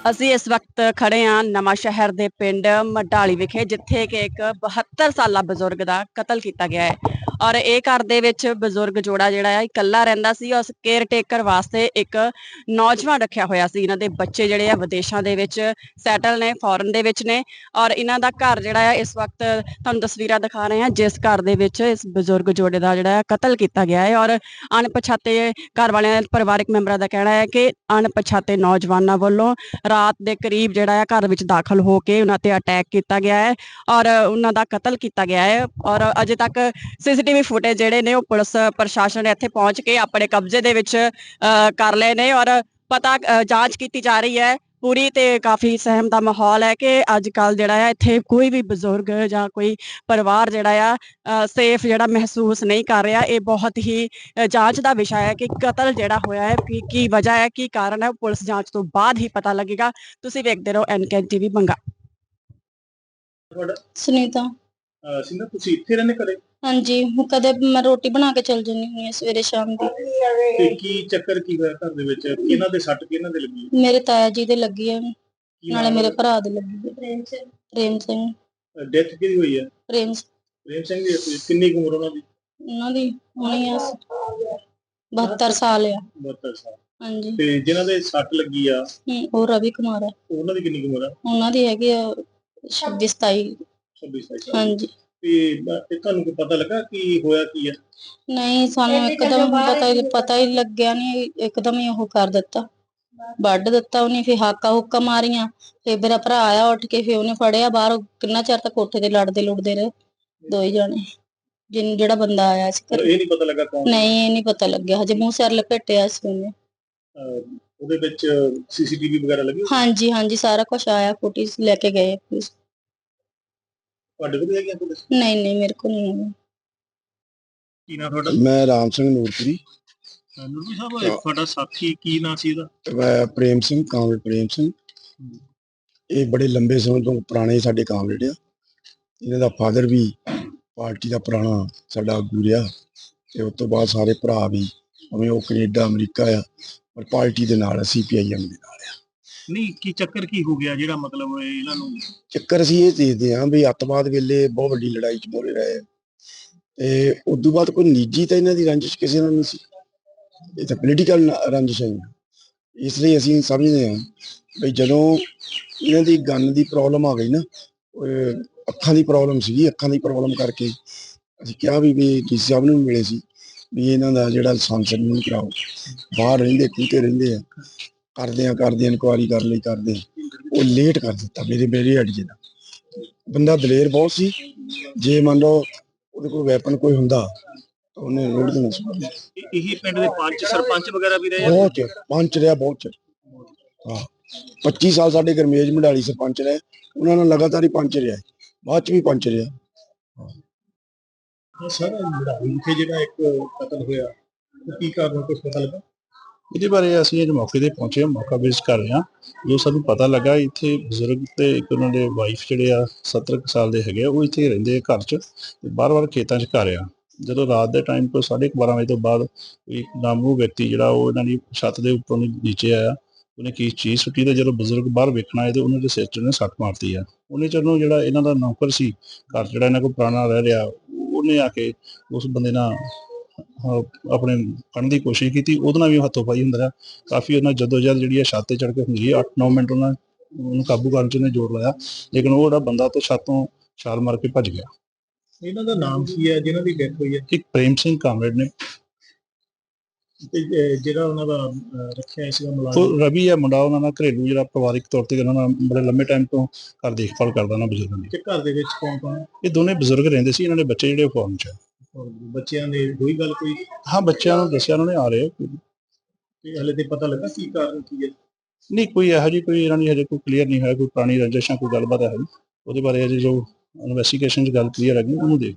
ਅਸੀਂ ਇਸ ਵਕਤ ਖੜੇ ਹਾਂ ਨਵਾਂ ਸ਼ਹਿਰ ਦੇ ਪਿੰਡ ਮਡਾਲੀ ਵਿਖੇ, ਜਿੱਥੇ ਕਿ ਇੱਕ 72 ਸਾਲਾ ਬਜ਼ੁਰਗ ਦਾ ਕਤਲ ਕੀਤਾ ਗਿਆ ਹੈ। ਔਰ ਇਹ ਘਰ ਦੇ ਵਿੱਚ ਬਜ਼ੁਰਗ ਜੋੜਾ ਜਿਹੜਾ ਹੈ ਇਕੱਲਾ ਰਹਿੰਦਾ ਸੀ, ਉਸ ਕੇਅਰ ਟੇਕਰ ਵਾਸਤੇ ਇੱਕ ਨੌਜਵਾਨ ਰੱਖਿਆ ਹੋਇਆ ਸੀ। ਇਹਨਾਂ ਦੇ ਬੱਚੇ ਜਿਹੜੇ ਆ, ਵਿਦੇਸ਼ਾਂ ਦੇ ਵਿੱਚ ਸੈਟਲ ਨੇ ਫੋਰਨ ਦੇ ਵਿੱਚ ਨੇ ਔਰ ਇਹਨਾਂ ਦਾ ਘਰ ਜਿਹੜਾ ਹੈ ਇਸ ਵਕਤ ਤੁਹਾਨੂੰ ਤਸਵੀਰਾਂ ਦਿਖਾ ਰਹੇ ਹਾਂ, ਜਿਸ ਘਰ ਦੇ ਵਿੱਚ ਇਸ ਬਜ਼ੁਰਗ ਜੋੜੇ ਦਾ ਜਿਹੜਾ ਕਤਲ ਕੀਤਾ ਗਿਆ ਹੈ ਔਰ ਅਣਪਛਾਤੇ ਘਰ ਵਾਲਿਆਂ ਦੇ ਪਰਿਵਾਰਕ ਮੈਂਬਰਾਂ ਦਾ ਕਹਿਣਾ ਹੈ ਕਿ ਅਣਪਛਾਤੇ ਨੌਜਵਾਨਾਂ ਵੱਲੋਂ ਰਾਤ ਦੇ ਕਰੀਬ ਜਿਹੜਾ ਆ, ਘਰ ਵਿੱਚ ਦਾਖਲ ਹੋ ਕੇ ਉਹਨਾਂ ਤੇ ਅਟੈਕ ਕੀਤਾ ਗਿਆ ਹੈ ਔਰ ਉਹਨਾਂ ਦਾ ਕਤਲ ਕੀਤਾ ਗਿਆ ਹੈ ਔਰ ਅਜੇ ਤੱਕ ਸੀਸੀਟੀਵੀ ਫੁਟੇਜ ਜਿਹੜੇ ਨੇ ਉਹ ਪੁਲਿਸ ਪ੍ਰਸ਼ਾਸਨ ਇੱਥੇ ਪਹੁੰਚ ਕੇ ਆਪਣੇ ਕਬਜ਼ੇ ਦੇ ਵਿੱਚ ਕਰ ਲਏ ਨੇ ਔਰ ਪਤਾ ਜਾਂਚ ਕੀਤੀ ਜਾ ਰਹੀ ਹੈ। ਪੂਰੀ ਤੇ ਕਾਫੀ ਸਹਿਮ ਦਾ ਮਾਹੌਲ ਹੈ ਕਿ ਅੱਜ ਕੱਲ ਜਿਹੜਾ ਹੈ ਇੱਥੇ ਕੋਈ ਵੀ ਬਜ਼ੁਰਗ ਜਾਂ ਕੋਈ ਪਰਿਵਾਰ ਜਿਹੜਾ ਆ ਸੇਫ ਜਿਹੜਾ ਮਹਿਸੂਸ ਨਹੀਂ ਕਰ ਰਿਹਾ। ਇਹ ਬਹੁਤ ਹੀ ਜਾਂਚ ਦਾ ਵਿਸ਼ਾ ਹੈ ਕਿ ਕਤਲ ਜਿਹੜਾ ਹੋਇਆ ਹੈ ਕੀ ਕੀ ਵਜ੍ਹਾ ਹੈ ਕੀ ਕਾਰਨ ਹੈ ਪੁਲਿਸ ਜਾਂਚ ਤੋਂ ਬਾਅਦ ਹੀ ਪਤਾ ਲੱਗੇਗਾ। ਤੁਸੀਂ ਵੇਖਦੇ ਰਹੋ ਐਨਕੇਨ ਟੀਵੀ ਬੰਗਾ। ਸੁਨੀਤਾ। ਅਹ ਸਿੰਧਾ ਤੁਸੀਂ ਇੱਥੇ ਰਹਿੰਦੇ ਕਰੇ ਹਾਂਜੀ ਹੁਣ ਕਦੇ ਮੈਂ ਰੋਟੀ ਬਣਾ ਕੇ ਚਲ ਜਾਂਦੀ ਹੁੰਦੀ ਹਾਂ ਸਵੇਰੇ ਸ਼ਾਮ ਦੀ। ਤੇ ਕੀ ਚੱਕਰ ਕੀ ਹੋਇਆ ਘਰ ਦੇ ਵਿੱਚ? ਕਿਹਨਾਂ ਦੇ ਸੱਟ ਕਿਹਨਾਂ ਦੇ ਲੱਗੀ? ਮੇਰੇ ਤਾਇਆ ਜੀ ਦੇ ਲੱਗੀ ਹੈ ਕੀ ਨਾਲੇ ਮੇਰੇ ਭਰਾ ਦੇ ਲੱਗੀ ਹੈ ਪ੍ਰੇਮ ਸਿੰਘ। ਡੈਥ ਕਿਹਦੀ ਹੋਈ ਹੈ ਪ੍ਰੇਮ ਸਿੰਘ, ਪ੍ਰੇਮ ਸਿੰਘ ਦੀ ਹੋਈ। ਕਿੰਨੀ ਕੁ ਉਮਰ ਉਹਨਾਂ ਦੀ? ਉਹਨਾਂ ਦੀ ਹੋਣੀ ਆ 72 ਸਾਲ ਆ। 72 ਸਾਲ। ਹਾਂਜੀ। ਤੇ ਜਿਨ੍ਹਾਂ ਦੇ ਸੱਟ ਲੱਗੀ ਆ ਹਮ, ਉਹ ਰਵੀ ਕੁਮਾਰ ਆ। ਉਹਨਾਂ ਦੀ ਕਿੰਨੀ ਕੁ ਉਮਰ ਆ? ਉਹਨਾਂ ਦੀ ਹੈਗੀ ਆ 26 27 26 27 ਹਾਂਜੀ। ਤੇ ਤੇ ਤੁਹਾਨੂੰ ਕੋਈ ਪਤਾ ਲੱਗਾ ਕਿ ਹੋਇਆ ਕੀ ਆ? ਨਹੀਂ ਸਾਨੂੰ ਇੱਕਦਮ ਪਤਾ ਹੀ ਪਤਾ ਹੀ ਲੱਗਿਆ ਨਹੀਂ ਇੱਕਦਮ ਹੀ ਉਹ ਕਰ ਦਿੱਤਾ। ਵੱਢ ਦਿੱਤਾ ਉਹਨੇ ਫਿਰ ਹਾਕਾ ਹੁੱਕਾ ਮਾਰੀਆਂ ਫਿਰ ਮੇਰਾ ਭਰਾ ਆਇਆ ਉੱਠ ਕੇ ਫਿਰ ਉਹਨੇ ਫੜਿਆ ਬਾਹਰ ਕਿੰਨਾ ਚਿਰ ਤੱਕ ਕੋਠੇ ਤੇ ਲੜਦੇ ਲੁੜਦੇ ਰਹੇ ਦੋ ਹੀ ਜਾਣੇ। ਜਿਨ ਜਿਹੜਾ ਬੰਦਾ ਆਇਆ ਸੀ ਇਹ ਨਹੀਂ ਪਤਾ ਲੱਗਾ ਕੌਣ ਨਹੀਂ ਇਹ ਨਹੀਂ ਪਤਾ ਲੱਗਿਆ ਹਜੇ ਮੂੰਹ ਸਿਰ ਲਪੇਟਿਆ ਸੀ ਉਹਨੇ। ਉਹਦੇ ਵਿੱਚ ਸੀਸੀਟੀਵੀ ਵਗੈਰਾ ਲੱਗੀ ਹਾਂਜੀ ਹਾਂਜੀ ਸਾਰਾ ਕੁਝ ਆਇਆ ਫੁਟੇਜ ਲੈ ਕੇ ਗਏ। ਪੁਲਿਸ ਤੁਹਾਡੇ ਕੋਲ ਹੈਗੀਆਂ ਪੁਲਿਸ ਨਹੀਂ ਨਹੀਂ ਮੇਰੇ ਕੋਲ ਨਹੀਂ ਆਇਆ ਕੀ ਨਾਂ ਤੁਹਾਡਾ? ਮੈਂ ਰਾਮ ਸਿੰਘ ਨੂਰਪੁਰੀ। ਨੂਰੂ ਸਾਹਿਬ ਤੁਹਾਡਾ ਸਾਥੀ ਕੀ ਨਾਂ ਸੀ ਇਹਦਾ? ਮੈਂ ਪ੍ਰੇਮ ਸਿੰਘ ਕਾਮਰੇਡ ਪ੍ਰੇਮ ਸਿੰਘ। ਇਹ ਬੜੇ ਲੰਬੇ ਸਮੇਂ ਤੋਂ ਪੁਰਾਣੇ ਸਾਡੇ ਕਾਮਰੇਡ ਆ। ਇਹਨਾਂ ਦਾ ਫਾਦਰ ਵੀ ਪਾਰਟੀ ਦਾ ਪੁਰਾਣਾ ਸਾਡਾ ਆਗੂ ਰਿਹਾ ਤੇ ਉਸ ਤੋਂ ਬਾਅਦ ਸਾਰੇ ਭਰਾ ਵੀ ਉਵੇਂ ਉਹ ਕੈਨੇਡਾ ਅਮਰੀਕਾ ਆ। ਪਰ ਪਾਰਟੀ ਦੇ ਨਾਲ ਅਸੀਂ ਪੀਆਈਐਮ ਦੇ ਨਾਲ ਆ। ਨਹੀਂ, ਕੀ ਚੱਕਰ ਕੀ ਹੋ ਗਿਆ ਜਿਹੜਾ ਮਤਲਬ ਇਹਨਾਂ ਨੂੰ ਚੱਕਰ ਅਸੀਂ ਇਹ ਦੇਖਦੇ ਹਾਂ ਵੀ ਅੱਤਵਾਦ ਵੇਲੇ ਬਹੁਤ ਵੱਡੀ ਲੜਾਈ ਚ ਮੋਰੇ ਰਹੇ ਆ। ਤੇ ਉਸ ਤੋਂ ਬਾਅਦ ਕੋਈ ਨਿੱਜੀ ਤਾਂ ਇਹਨਾਂ ਦੀ ਰੰਜਿਸ਼ ਕਿਸੇ ਨਾਲ ਨਹੀਂ ਸੀ। ਇਹ ਤਾਂ ਪੋਲੀਟੀਕਲ ਰੰਜਿਸ਼ ਹੈ। ਇਸ ਲਈ ਅਸੀਂ ਸਮਝਦੇ ਹਾਂ ਵੀ ਜਦੋਂ ਇਹਨਾਂ ਦੀ ਗਨ ਦੀ ਪ੍ਰੋਬਲਮ ਆ ਗਈ ਨਾ ਅੱਖਾਂ ਦੀ ਪ੍ਰੋਬਲਮ ਸੀਗੀ, ਅੱਖਾਂ ਦੀ ਪ੍ਰੋਬਲਮ ਕਰਕੇ ਅਸੀਂ ਕਿਹਾ ਵੀ ਵੀ ਡੀਸੀ ਸਾਹਿਬ ਨੂੰ ਵੀ ਮਿਲੇ ਸੀ ਵੀ ਇਹਨਾਂ ਦਾ ਜਿਹੜਾ ਲਾਇਸੈਂਸ ਨੂੰ ਕਰਾਓ। ਬਾਹਰ ਰਹਿੰਦੇ ਕਿਤੇ ਰਹਿੰਦੇ ਆ। ਕਰਦੇ ਆ ਕਰਦੇ ਇਨਕੁਆਰੀ ਕਰ ਲਈ ਕਰਦੇ ਆ। ਉਹ ਲੇਟ ਕਰ ਦਿੱਤਾ ਮੇਰੇ ਮੇਰੇ ਅੜੀਏ ਦਾ ਬੰਦਾ ਦਲੇਰ ਬਹੁਤ ਸੀ। ਜੇ ਮੰਨ ਲਓ ਉਹਦੇ ਕੋਲ ਵੈਪਨ ਕੋਈ ਹੁੰਦਾ ਤਾਂ ਉਹਨੇ ਰੋੜ ਦੇਣਾ ਸੀ ਇਹ- ਇਹੀ ਪਿੰਡ ਦੇ ਪੰਚ ਸਰਪੰਚ ਵਗੈਰਾ ਵੀ ਰਹੇ ਬਹੁਤ ਚਿਰ ਪੰਚ ਰਿਹਾ ਬਹੁਤ ਚਿਰ ਹਾਂ 25 ਸਾਲ ਸਾਡੇ ਗਰਮੇਜ ਮੰਡਾਲੀ ਸਰਪੰਚ ਰਹੇ। ਉਹਨਾਂ ਨਾਲ ਲਗਾਤਾਰ ਹੀ ਪੰਚ ਰਿਹਾ ਬਾਅਦ ਚ ਵੀ ਪੰਚ ਰਿਹਾ। ਸਰ ਲੜਾਈ ਵਿਖੇ ਜਿਹੜਾ ਇੱਕ ਕਤਲ ਹੋਇਆ ਉਹ ਕੀ ਕਾਰਨ ਕੁਝ ਪਤਾ ਲੱਗਾ? ਇਹਦੇ ਬਾਰੇ ਅਸੀਂ ਅੱਜ ਮੌਕੇ ਤੇ ਪਹੁੰਚੇ ਹਾਂ ਮੌਕਾ ਵਿਜ਼ਿਟ ਕਰ ਰਹੇ ਹਾਂ। ਜੋ ਸਾਨੂੰ ਪਤਾ ਲੱਗਾ ਇੱਥੇ ਬਜ਼ੁਰਗ ਤੇ ਇੱਕ ਉਹਨਾਂ ਦੇ ਵਾਈਫ ਜਿਹੜੇ ਆ 70 ਕੁ ਸਾਲ ਦੇ ਹੈਗੇ ਆ, ਉਹ ਇੱਥੇ ਰਹਿੰਦੇ ਆ ਘਰ 'ਚ ਤੇ ਬਾਰ-ਬਾਰ ਖੇਤਾਂ 'ਚ ਘਰ ਆ। ਜਦੋਂ ਰਾਤ ਦੇ ਟਾਈਮ ਕੋਈ 12:30 ਵਜੇ ਤੋਂ ਬਾਅਦ ਇੱਕ ਨਾਮੂ ਵਿਅਕਤੀ ਜਿਹੜਾ ਉਹ ਇਹਨਾਂ ਦੀ ਛੱਤ ਦੇ ਉੱਪਰੋਂ ਦੀ ਨੀਚੇ ਆਇਆ। ਉਹਨੇ ਕੀ ਚੀਜ਼ ਸੁੱਟੀ ਤੇ ਜਦੋਂ ਬਜ਼ੁਰਗ ਬਾਹਰ ਵੇਖਣ ਆਏ ਤੇ ਉਹਨਾਂ ਦੇ ਸਿਰ 'ਚ ਉਹਨੇ ਸੱਟ ਮਾਰਤੀ ਆ। ਉਹਨੇ ਚਰਨੋਂ ਜਿਹੜਾ ਇਹਨਾਂ ਦਾ ਨੌਕਰ ਸੀ ਘਰ ਜਿਹੜਾ ਇਹਨਾਂ ਕੋਲ ਪੁਰਾਣਾ ਰਹਿ ਰਿਹਾ ਉਹਨੇ ਆ ਕੇ ਉਸ ਬੰਦੇ ਨਾਲ ਆਪਣੇ ਕਰਨ ਦੀ ਕੋਸ਼ਿਸ਼ ਕੀਤੀ ਉਹਦੇ ਨਾਲ ਵੀ ਹੱਥੋਂ ਪਾਈ ਹੁੰਦਾ ਰਿਹਾ। ਕਾਫੀ ਉਹਨਾਂ ਜਦੋਂ ਜਦ ਜਿਹੜੀ ਆ ਛੱਤ ਤੇ ਚੜ ਕੇ ਹੁੰਦੀ ਹੈ। 8-9 ਮਿੰਟ ਉਹਨਾਂ ਉਹਨੂੰ ਕਾਬੂ ਕਰਨ ਚ ਉਹਨੇ ਜ਼ੋਰ ਲਾਇਆ। ਲੇਕਿਨ ਉਹ ਜਿਹੜਾ ਬੰਦਾ ਤੋਂ ਛੱਤੋਂ ਛਾਲ ਮਾਰ ਕੇ ਭੱਜ ਗਿਆ। ਇਹਨਾਂ ਦਾ ਨਾਮ ਕੀ ਹੈ? ਜਿਨ੍ਹਾਂ ਦੀ ਡੈਥ ਹੋਈ ਹੈ? ਇੱਕ ਪ੍ਰੇਮ ਸਿੰਘ ਕਾਮਰੇਡ ਨੇ। ਤੇ ਜਿਹੜਾ ਉਹਨਾਂ ਦਾ ਰੱਖਿਆ ਸੀਗਾ ਮੁਲਾਜ਼ਮ। ਉਹ ਰਵੀ ਹੈ ਮੁੰਡਾ ਉਹਨਾਂ ਨਾਲ ਘਰੇਲੂ ਜਿਹੜਾ ਪਰਿਵਾਰਿਕ ਤੌਰ ਤੇ ਉਹਨਾਂ ਨਾਲ ਬੜੇ ਲੰਮੇ ਟਾਈਮ ਤੋਂ ਘਰ ਦੇਖਭਾਲ ਕਰਦਾ ਨਾ ਬਜ਼ੁਰਗਾਂ ਦੀ। ਤੇ ਘਰ ਦੇ ਵਿੱਚ ਕੌਣ ਕੌਣ? ਇਹ ਦੋਨੇ ਬਜ਼ੁਰਗ ਰਹਿੰਦੇ ਸੀ ਇਹਨਾਂ ਦੇ ਬੱਚੇ ਜਿਹੜੇ ਫੋਰਨ ਚ ਆ। ਬੱਚਿਆਂ ਦੇ ਹੋਈ ਗੱਲ ਕੋਈ? ਹਾਂ ਬੱਚਿਆਂ ਨੂੰ ਦੱਸਿਆ ਉਹਨਾਂ ਨੇ ਆ ਰਹੇ ਆ। ਤੇ ਹਲੇ ਤੇ ਪਤਾ ਲੱਗਾ ਕੀ ਕਾਰਨ ਕੀ ਹੈ? ਨਹੀਂ ਕੋਈ ਇਹੋ ਜਿਹੀ ਕੋਈ ਇਹਨਾਂ ਦੀ ਹਜੇ ਕੋਈ ਕਲੀਅਰ ਨਹੀਂ ਹੋਇਆ ਕੋਈ ਪੁਰਾਣੀ ਰੰਜਿਸ਼ਾਂ ਕੋਈ ਗੱਲਬਾਤ ਹੈ ਉਹਦੇ ਬਾਰੇ ਅਜੇ ਜੋ ਇਨਵੈਸਟੀਗੇਸ਼ਨ ਚ ਗੱਲ ਕਲੀਅਰ ਹੈਗੀ ਉਹਨੂੰ ਦੇਖ।